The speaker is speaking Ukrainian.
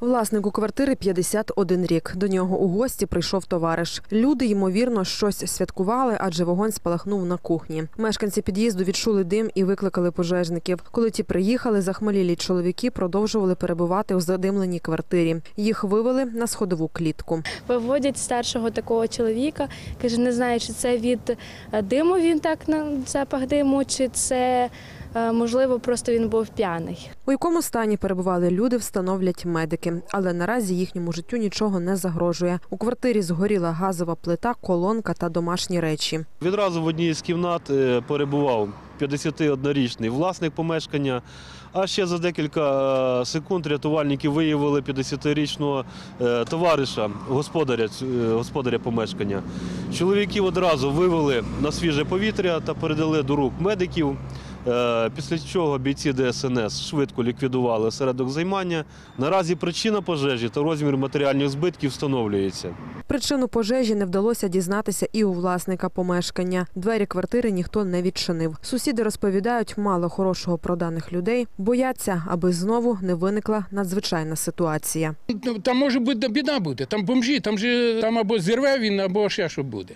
Власнику квартири 51 рік. До нього у гості прийшов товариш. Люди, ймовірно, щось святкували, адже вогонь спалахнув на кухні. Мешканці під'їзду відчули дим і викликали пожежників. Коли ті приїхали, захмелілі чоловіки продовжували перебувати у задимленій квартирі. Їх вивели на сходову клітку. виводять старшого такого чоловіка. Каже, не знаю, чи це від е, диму він так на запах диму, чи це можливо просто він був п'яний. У якому стані перебували люди, встановлять медики, але наразі їхньому життю нічого не загрожує. У квартирі згоріла газова плита, колонка та домашні речі. Відразу в одній з кімнат е, перебував 51-річний власник помешкання. А ще за декілька е, секунд рятувальники виявили 50-річного е, товариша, господаря, е, господаря помешкання. Чоловіків одразу вивели на свіже повітря та передали до рук медиків. Е, Після чого бійці ДСНС швидко ліквідували осередок займання. Наразі причина пожежі та розмір матеріальних збитків встановлюється. Причину пожежі не вдалося дізнатися і у власника помешкання. Двері квартири ніхто не відчинив. Сусіди розповідають, мало хорошого про даних людей, бояться, аби знову не виникла надзвичайна ситуація. Там може бути біда бути. Там бомжі, там же там або зірве він, або ще що буде.